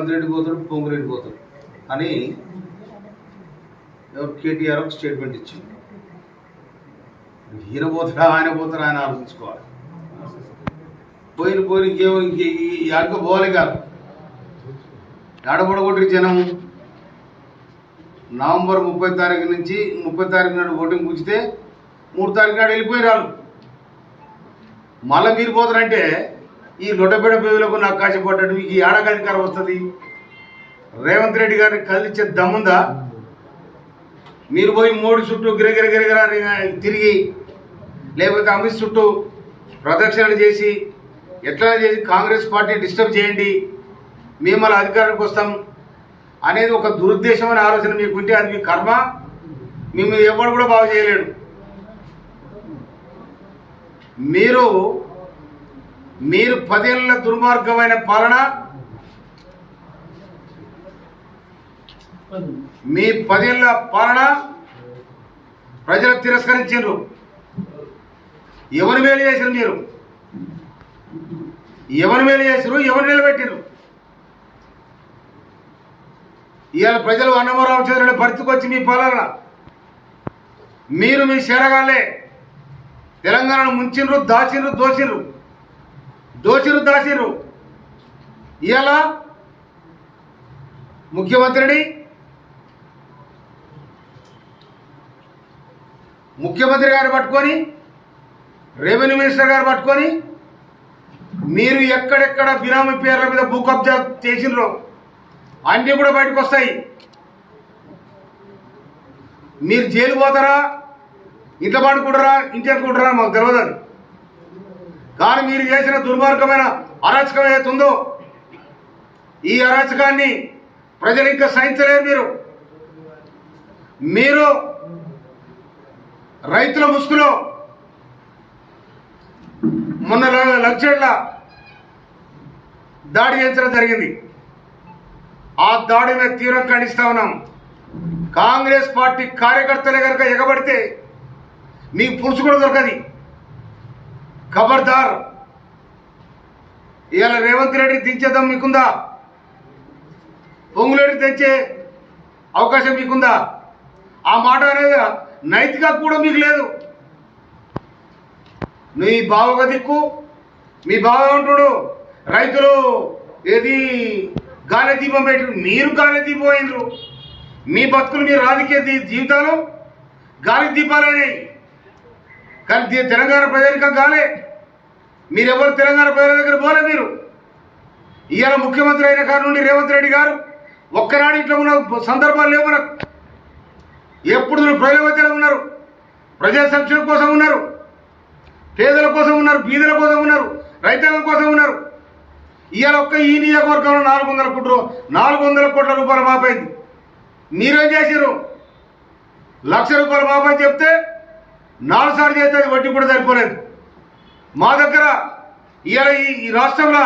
రేవంత్ రెడ్డి పోతాడు పొంగురెడ్డి పోతాడు అని ఎవరు కేటీఆర్ ఒక స్టేట్మెంట్ ఇచ్చింది. ఈయన పోతాడా ఆయన పోతాడా ఆయన ఆలోచించుకోవాలి. పోయిన పోయిన ఇంకేమో ఇంకే ఆడికో పోవాలి కాదు ఆడపడగొట్టి జనం. నవంబర్ ముప్పై తారీఖు నుంచి ముప్పై తారీఖు నాడు ఓటింగ్ కూర్చితే మూడు తారీఖు నాడు వెళ్ళిపోయారు వాళ్ళు. మళ్ళీ మీరు పోతారంటే ఈ లొట్టబెడ పేదలకు నాకు కాశపడ్డట్టు మీకు ఈ ఆడగాధికారం వస్తుంది. రేవంత్ రెడ్డి గారిని కదిలిచ్చే దమ్ముందా? మీరు పోయి మోడీ చుట్టూ గిరగిర గిరగిర తిరిగి లేకపోతే అమిత్ చుట్టూ ప్రదక్షిణలు చేసి ఎట్లా చేసి కాంగ్రెస్ పార్టీ డిస్టర్బ్ చేయండి మేము అలా అధికారానికి వస్తాం అనేది ఒక దురుద్దేశమైన ఆలోచన మీకు ఉంటే అది మీ కర్మ. మిమ్మల్ని ఎవరు కూడా బాగు చేయలేడు. మీరు మీరు పదేళ్ళ దుర్మార్గమైన పాలన మీ పదేళ్ళ పాలన ప్రజలు తిరస్కరించారు ఎవరు మేలు చేశారు మీరు? ఎవరు మేలు చేశారు ఎవరు నిలబెట్టారు ఇవాళ ప్రజలు అన్నవరం చంద్రుని పరిస్థితికి వచ్చి మీ పాలన. మీరు మీ శరగాలే తెలంగాణను ముంచిండ్రు దాచిండ్రు దోచిండ్రు దోషులు దాసిరు ఇవాళ ముఖ్యమంత్రిని ముఖ్యమంత్రి గారు పట్టుకొని రెవెన్యూ మినిస్టర్ గారు పట్టుకొని మీరు ఎక్కడెక్కడ బినామీ పేర్ల మీద భూ కబ్జా చేసినరో అన్నీ కూడా బయటకు వస్తాయి మీరు జైలు పోతారా? ఇంట్లో పడుకుంటారా? ఇంటికుంటారా మాకు తెలియదు కానీ మీరు చేసిన దుర్మార్గమైన అరాచకం ఏదైతుందో ఈ అరాచకాన్ని ప్రజలు ఇంకా సహించలేరు మీరు. మీరు రైతుల ముసుగులో మొన్న లక్షల దాడి చేయించడం జరిగింది. ఆ దాడి మీద తీవ్రంగా ఖండిస్తా ఉన్నాం. కాంగ్రెస్ పార్టీ కార్యకర్తలే కనుక ఎగబడితే మీకు పులుసు కూడా దొరకది. ఖబర్దార్. ఇవాళ రేవంత్ రెడ్డి దించేద్దాం మీకుందా? పొంగులేడి తెచ్చే అవకాశం మీకుందా? ఆ మాట అనేది నైతిక కూడా మీకు లేదు. మీ బావగా దిక్కు మీ బావ ఉంటుడు రైతులు ఏది గాలి దీపం పెట్టి మీరు గాలి దీపం అయినరు మీ బతుకులు మీ రాజకీయ జీవితాలు గాలి దీపాలైనాయి కానీ తెలంగాణ ప్రజానికం కాలే. మీరెవరు తెలంగాణ ప్రజల దగ్గర పోలే మీరు? ఇవాళ ముఖ్యమంత్రి అయిన కారు నుండి రేవంత్ రెడ్డి గారు ఒక్కనాడు ఇట్లా ఉన్న సందర్భాలు లేవు మనకు. ఎప్పుడు ప్రజల మధ్యలో ఉన్నారు? ప్రజా సంక్షేమం కోసం ఉన్నారు? పేదల కోసం ఉన్నారు? బీదల కోసం ఉన్నారు? రైతాంగం కోసం ఉన్నారు? ఇవాళ ఒక్క ఈ నియోజకవర్గంలో నాలుగు వందల కోట్లు నాలుగు వందల కోట్ల రూపాయలు మాపైంది మీరేం చేశారు లక్ష రూపాయలు మాపని చెప్తే నాలుగు సార్లు చేస్తే వడ్డీ కూడా సరిపోలేదు. మా దగ్గర ఇవాళ ఈ ఈ రాష్ట్రంలో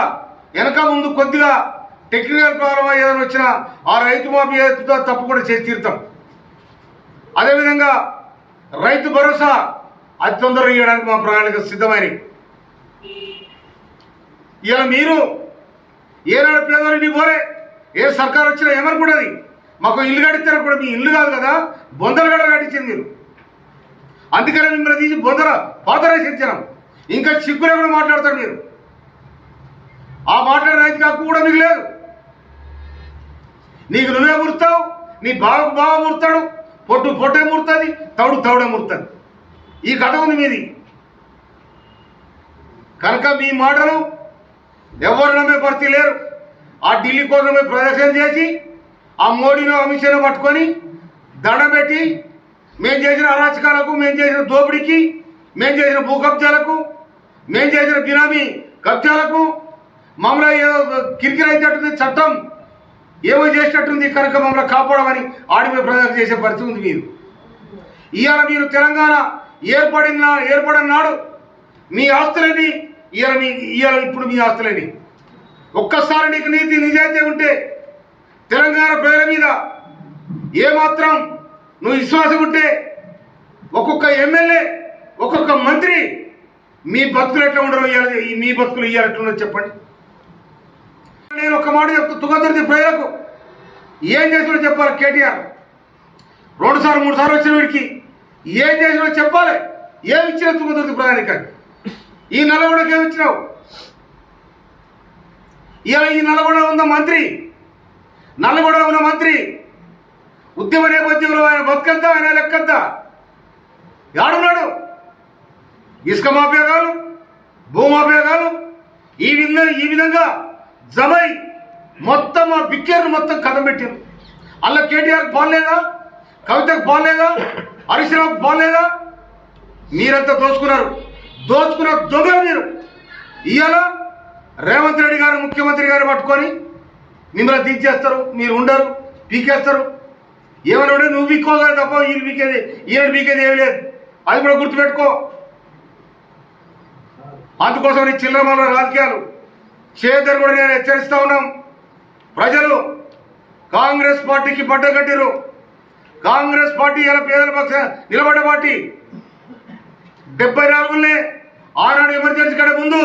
వెనక ముందు కొద్దిగా టెక్నికల్ ప్రాబ్లం ఏదైనా వచ్చినా ఆ రైతు మాఫీ ఏదో తప్పు కూడా చేసి తీరుతాం. అదేవిధంగా రైతు భరోసా అతి తొందరగా ఇవ్వడానికి మా ప్రణాళిక సిద్ధమైన ఇలా మీరు ఏనాడు పేదవాళ్ళు పోలే ఏ సర్కారు వచ్చినా ఏమనుకుంటుంది? మాకు ఇల్లు కట్టిస్తారు కూడా మీ ఇల్లు కాదు కదా బొందలు గడ కట్టించింది మీరు. అందుకనే మిమ్మల్ని తీసి బొందర పాతరేసించడం ఇంకా సిగ్గులే కూడా మాట్లాడతారు మీరు? ఆ మాట్లాడే రైతు హక్కు కూడా మీకు లేదు. నీకు నువ్వే మురుస్తావు నీ బావకు బావ మురుతాడు పొట్టు పొట్టే మురుతుంది తౌడు తౌడే మురుతుంది ఈ కథ ఉంది మీది. కనుక మీ మాటలు ఎవరు నమ్మే పరిస్థితి లేరు. ఆ ఢిల్లీ కోసమే ప్రదర్శన చేసి ఆ మోడీని అమిత్ షాను పట్టుకొని దండం పెట్టి మేము చేసిన అరాచకాలకు మేము చేసిన దోపిడీకి మేము చేసిన భూ కబ్జాలకు మేము చేసిన బినామీ కబ్జాలకు మమ్మల్ని ఏదో కిరికిరి అయినట్టుంది చట్టం. ఏమో చేసినట్టుంది కనుక మమ్మల్ని కాపాడమని ఆడిపోయి ప్రజలకు చేసే పరిస్థితి ఉంది మీరు. ఇవాళ మీరు తెలంగాణ ఏర్పడిన ఏర్పడిన నాడు మీ ఆస్తులని ఇవాళ మీ ఇవాళ ఇప్పుడు మీ ఆస్తులని ఒక్కసారి నీకు నీతి నిజాయితీ ఉంటే తెలంగాణ ప్రజల మీద ఏమాత్రం నువ్వు విశ్వాసం ఉంటే ఒక్కొక్క ఎమ్మెల్యే ఒక్కొక్క మంత్రి మీ బతుకులు ఎట్లా ఉండరు ఇవాళ మీ బతుకులు ఇవాళ చెప్పండి. నేను ఒక మాట చెప్తా తుంగతుర్తి ప్రజలకు ఏం చేసినా చెప్పాలి కేటీఆర్. రెండు సార్లు మూడు సార్లు వచ్చిన వీడికి ఏం చేసినా చెప్పాలి. ఏమి ఇచ్చిన తుంగతుర్తి ప్రజానికానికి. ఈ నల్గొండకి ఏమి ఇచ్చినావు? ఇలా ఈ నల్గొండ ఉన్న మంత్రి నల్గొండ ఉన్న మంత్రి ఉద్యమ నేపథ్యంలో ఆయన బతుకంతా ఆయన లెక్కంతా. ఆడున్నాడు ఇసుక మాఫియాగాలు భూమాఫియాగాలు ఈ విధంగా ఈ విధంగా జమై మొత్తం ఆ బిక్కేర్ను మొత్తం కథం పెట్టారు అలా కేటీఆర్ బాగలేదా కవితకు బాగలేదా హరీశ్రావుకు బాగలేదా మీరంతా దోచుకున్నారు. దోచుకున్న దొంగలు మీరు. ఇవాళ రేవంత్ రెడ్డి గారు ముఖ్యమంత్రి గారు పట్టుకొని మిమ్మల్ని దించేస్తారు. మీరు ఉండరు పీకేస్తారు. ఏమన్నా నువ్వు పీక్కోగా తప్ప ఈయన పీకేది ఈయన పీకేది ఏమి లేదు. అది కూడా గుర్తుపెట్టుకో. అందుకోసం ఈ చిల్లరమాల రాజకీయాలు. చేద్దరు కూడా నేను హెచ్చరిస్తా ఉన్నాం. ప్రజలు కాంగ్రెస్ పార్టీకి పడ్డగట్టిరు కాంగ్రెస్ పార్టీ ఇలా పేదల పక్ష నిలబడ్డ పార్టీ? డెబ్బై నాలుగులే. ఆనాడు ఎమర్జెన్సీ కంటే ముందు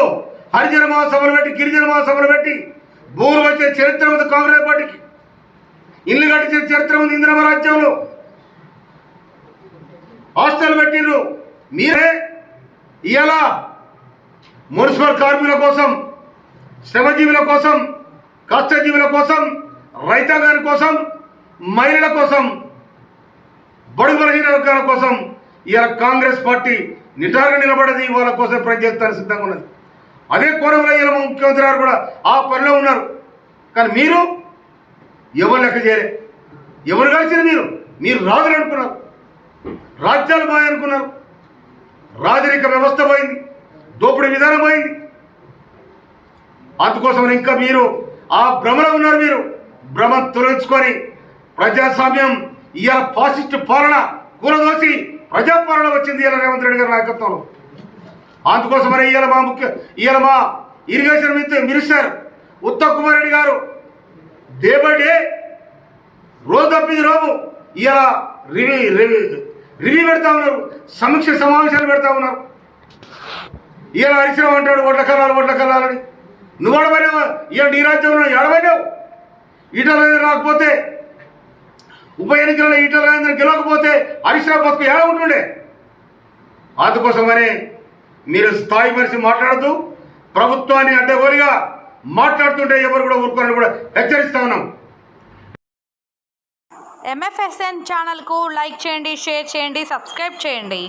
హరిజన మహాసభలు పెట్టి గిరిజన మహాసభలు పెట్టి భూములు వచ్చే చరిత్ర ఉంది కాంగ్రెస్ పార్టీకి. ఇల్లు కట్టించిన చరిత్ర ఉంది ఇందిరమ్మ రాజ్యంలో. హాస్టల్ పెట్టిర్రు. మీరే ఇవాళ మున్సిపల్ కార్మికుల కోసం శ్రమజీవుల కోసం కష్టజీవుల కోసం రైతాంగాని కోసం మహిళల కోసం బడుగు బలహీన వర్గాల కోసం ఇవాళ కాంగ్రెస్ పార్టీ నిటారుగా నిలబడది వాళ్ళ కోసం పనిచేస్తాను సిద్ధంగా ఉన్నది. అదే కోరంలో ఇలా ముఖ్యమంత్రి గారు కూడా ఆ పనిలో ఉన్నారు. కానీ మీరు ఎవరు లెక్క చేయలే? ఎవరు కలిసిన మీరు? మీరు రాజులు అనుకున్నారు. రాజ్యాలు బాగా అనుకున్నారు. రాజరిక వ్యవస్థ పోయింది. దోపిడీ విధానం పోయింది. అందుకోసం ఇంకా మీరు ఆ భ్రమలో ఉన్నారు మీరు. భ్రమ తొలగించుకొని ప్రజాస్వామ్యం ఇవాళ ఫాసిస్ట్ పాలన కూలదోసి ప్రజాపాలన వచ్చింది ఇలా రేవంత్ రెడ్డి గారి నాయకత్వంలో. అందుకోసమని ఇవాళ మా ముఖ్య ఇవాళ మా ఇరిగేషన్ మినిస్టర్ ఉత్తమ్ కుమార్ రెడ్డి గారు డే బై డే రోజు తప్పింది రోజు ఇవాళ రివ్యూ రివ్యూ రివ్యూ పెడతా ఉన్నారు. సమీక్ష సమావేశాలు పెడతా ఉన్నారు. ఇలా హరిశ్రావు అంటాడు ఓట్ల కల్లాలు ఓట్ల కల్లాలని నువ్వు అడవైనావు ఇవాళ నీ రాజ్యంలో ఎడవైనావు ఈటల రాజేంద్ర రాకపోతే ఉప ఎన్నికలలో ఈటల రాజేంద్ర గెలవకపోతే హరిశ్రావు బతుకు ఏడ ఉంటుండే? అందుకోసమనే మీరు స్థాయి మనిషి మాట్లాడద్దు. ప్రభుత్వాన్ని అడ్డగోలిగా మాట్లాడుతుంటే ఎవరు కూడా ఊరుకోరని కూడా హెచ్చరిస్తా ఉన్నాం. ఎంఎఫ్ఎస్ఎన్ ఛానల్కు లైక్ చేయండి షేర్ చేయండి సబ్స్క్రైబ్ చేయండి.